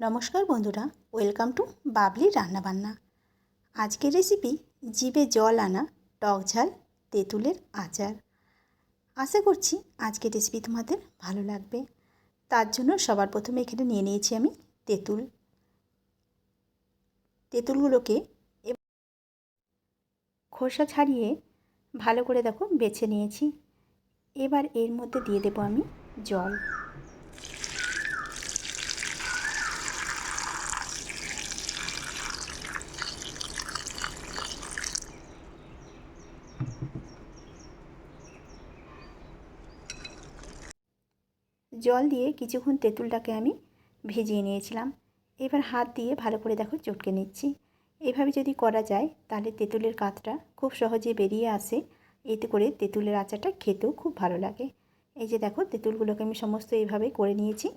নমস্কার বন্ধুরা, welcome to Babli রান্নাবান্না। আজকের রেসিপি জিভে জল আনা টক ঝাল, তেঁতুলের আচার। আশা করছি আজকের রেসিপি তোমাদের ভালো লাগবে। তার জন্য সবার প্রথমে এখানে নিয়ে নিয়েছি আমি তেঁতুল। তেঁতুলগুলোকে খোসা ছাড়িয়ে ভালো করে দেখো বেছে নিয়েছি। এবার এর মধ্যে দিয়ে দেবো আমি জল। জল দিয়ে কিছুক্ষণ তেঁতুলটাকে আমি ভেজিয়ে নিয়েছিলাম। এবার হাত দিয়ে ভালো করে দেখো চটকে নিচ্ছি। এভাবে যদি করা যায়, তাহলে তেঁতুলের কাতটা খুব সহজে বেরিয়ে আসে। এতে করে তেঁতুলের আচারটা খেতেও খুব ভালো লাগে। এই যে দেখো, তেঁতুলগুলোকে আমি সমস্ত এইভাবে করে নিয়েছি।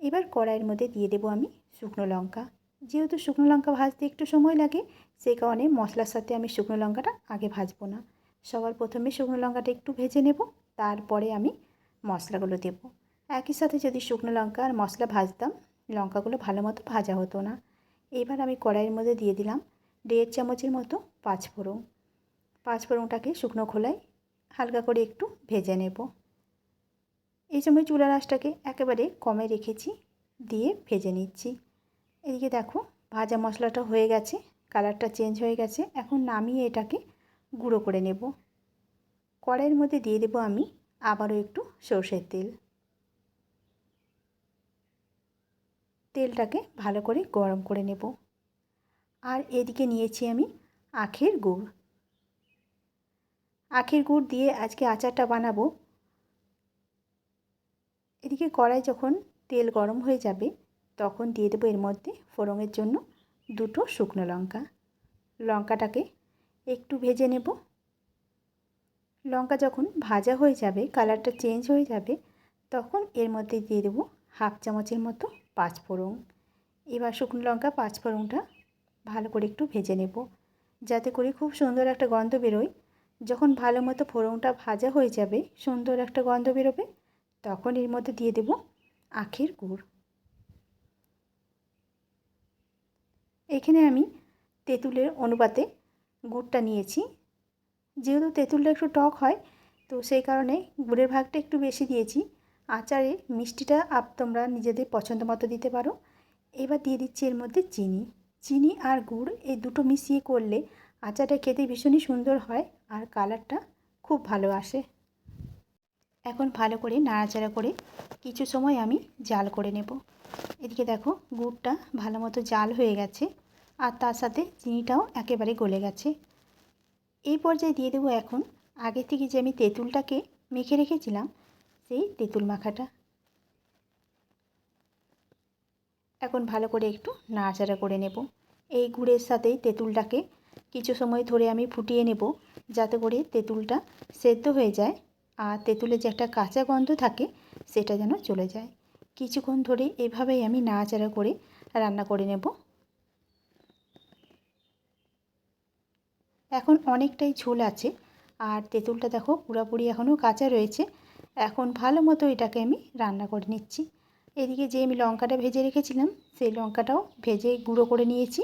এবার কড়াইয়ের মধ্যে দিয়ে দেবো আমি শুকনো লঙ্কা। যেহেতু শুকনো লঙ্কা ভাজতে একটু সময় লাগে সেই কারণে মশলার সাথে আমি শুকনো লঙ্কাটা আগে ভাজবো না। সবার প্রথমে শুকনো লঙ্কাটা একটু ভেজে নেব, তারপরে আমি মশলাগুলো দেবো। একই সাথে যদি শুকনো লঙ্কা আর মশলা ভাজতাম, লঙ্কাগুলো ভালো মতো ভাজা হতো না। এবার আমি কড়াইয়ের মধ্যে দিয়ে দিলাম দেড় চামচের মতো পাঁচফোড়ন পাঁচফোড়নটাকে শুকনো খোলায় হালকা করে একটু ভেজে নেব। এই সময় চুলা রাসটাকে একেবারে কমে রেখেছি, দিয়ে ভেজে নিচ্ছি। এদিকে দেখো, ভাজা মশলাটা হয়ে গেছে, কালারটা চেঞ্জ হয়ে গেছে। এখন নামিয়ে এটাকে গুঁড়ো করে নেব। কড়াইয়ের মধ্যে দিয়ে দেবো আমি আবারও একটু সর্ষের তেল। তেলটাকে ভালো করে গরম করে নেব। আর এদিকে নিয়েছি আমি আখের গুড়। আখের গুড় দিয়ে আজকে আচারটা বানাবো। এদিকে কড়াই যখন তেল গরম হয়ে যাবে, তখন দিয়ে দেবো এর মধ্যে ফোড়নের জন্য দুটো শুকনো লঙ্কা। লঙ্কাটাকে একটু ভেজে নেব। লঙ্কা যখন ভাজা হয়ে যাবে, কালারটা চেঞ্জ হয়ে যাবে, তখন এর মধ্যে দিয়ে দেবো হাফ চামচের মতো পাঁচফোড়ন এবার শুকনো লঙ্কা পাঁচফোড়নটা ভালো করে একটু ভেজে নেব। যাতে করে খুব সুন্দর একটা গন্ধ বেরোয়। যখন ভালো মতো ফোড়নটা ভাজা হয়ে যাবে, সুন্দর একটা গন্ধ বেরোবে, তখন এর মধ্যে দিয়ে দেব আখের গুড়। এখানে আমি তেঁতুলের অনুপাতে গুড়টা নিয়েছি। যেহেতু তেঁতুলটা একটু টক হয়, তো সেই কারণে গুড়ের ভাগটা একটু বেশি দিয়েছি। আচারে মিষ্টিটা আপ তোমরা নিজেদের পছন্দ মতো দিতে পারো। এবার দিয়ে দিচ্ছি এর মধ্যে চিনি। চিনি আর গুড় এই দুটো মিশিয়ে করলে আচারটা খেতে ভীষণই সুন্দর হয় আর কালারটা খুব ভালো আসে। এখন ভালো করে নাড়াচাড়া করে কিছু সময় আমি জাল করে নেব। এদিকে দেখো গুড়টা ভালো মতো জাল হয়ে গেছে আর তার সাথে চিনিটাও একেবারে গলে গেছে। এই পর্যায়ে দিয়ে দেবো এখন আগে থেকে যে আমি তেঁতুলটাকে মেখে রেখেছিলাম সেই তেঁতুল মাখাটা। এখন ভালো করে একটু নাড়াচাড়া করে নেব। এই গুড়ের সাথেই তেঁতুলটাকে কিছু সময় ধরে আমি ফুটিয়ে নেব যাতে করে তেঁতুলটা সেদ্ধ হয়ে যায় আর তেঁতুলের যে একটা কাঁচা গন্ধ থাকে সেটা যেন চলে যায়। কিছুক্ষণ ধরে এভাবেই আমি নাড়াচাড়া করে রান্না করে নেব। এখন অনেকটাই ঝোল আছে আর তেঁতুলটা দেখো পুরোপুরি এখনও কাঁচা রয়েছে। এখন ভালো মতো এটাকে আমি রান্না করে নিচ্ছি। এদিকে যে আমি লঙ্কাটা ভেজে রেখেছিলাম, সেই লঙ্কাটাও ভেজে গুঁড়ো করে নিয়েছি।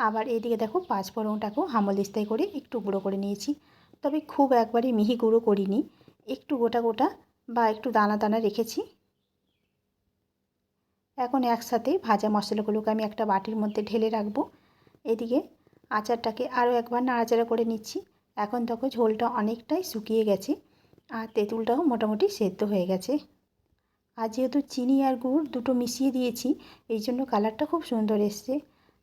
আবার এদিকে দেখো পাঁচ পাঁচফোড়নটাকেও হামলদিস্তায় করে একটু গুঁড়ো করে নিয়েছি। তবে খুব একবারে মিহি গুঁড়ো করিনি, একটু গোটা গোটা বা একটু দানা দানা রেখেছি। এখন একসাথে ভাজা মশলাগুলোকে আমি একটা বাটির মধ্যে ঢেলে রাখব। এদিকে আচারটাকে আরও একবার নাড়াচাড়া করে নিচ্ছি। এখন দেখো ঝোলটা অনেকটাই শুকিয়ে গেছে। আর তেঁতুলটাও মোটামুটি সেদ্ধ হয়ে গেছে। আর যেহেতু চিনি আর গুড় দুটো মিশিয়ে দিয়েছি, এই জন্য কালারটা খুব সুন্দর এসছে।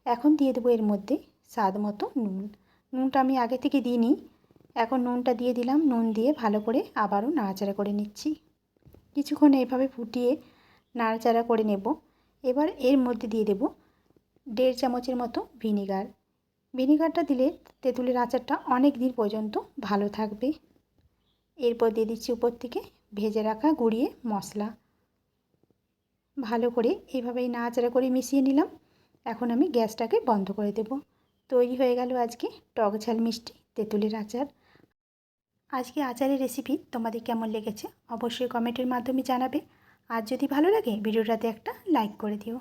এখন দিয়ে দেবো এর মধ্যে স্বাদ মতো নুন। নুনটা আমি আগে থেকে দিইনি, এখন নুনটা দিয়ে দিলাম। নুন দিয়ে ভালো করে আবারও নাড়াচাড়া করে নিচ্ছি। কিছুক্ষণ এইভাবে ফুটিয়ে নাড়াচাড়া করে নেব। এবার এর মধ্যে দিয়ে দেব দেড় চামচের মতো ভিনিগার। ভিনিগারটা দিলে তেঁতুলের আচারটা অনেক দিন পর্যন্ত ভালো থাকবে। এরপর দিয়ে দিচ্ছি উপর থেকে ভেজে রাখা গুঁড়িয়ে মশলা। ভালো করে এইভাবেই নাড়াচাড়া করে মিশিয়ে নিলাম। এখন আমি গ্যাসটাকে বন্ধ করে দেব। তৈরি হয়ে গেল আজকে টক ঝাল মিষ্টি তেঁতুলের আচার। আজকে আচারের রেসিপি তোমাদের কেমন লেগেছে অবশ্যই কমেন্টের মাধ্যমে জানাবে। আর যদি ভালো লাগে, ভিডিওটাতে একটা লাইক করে দিও।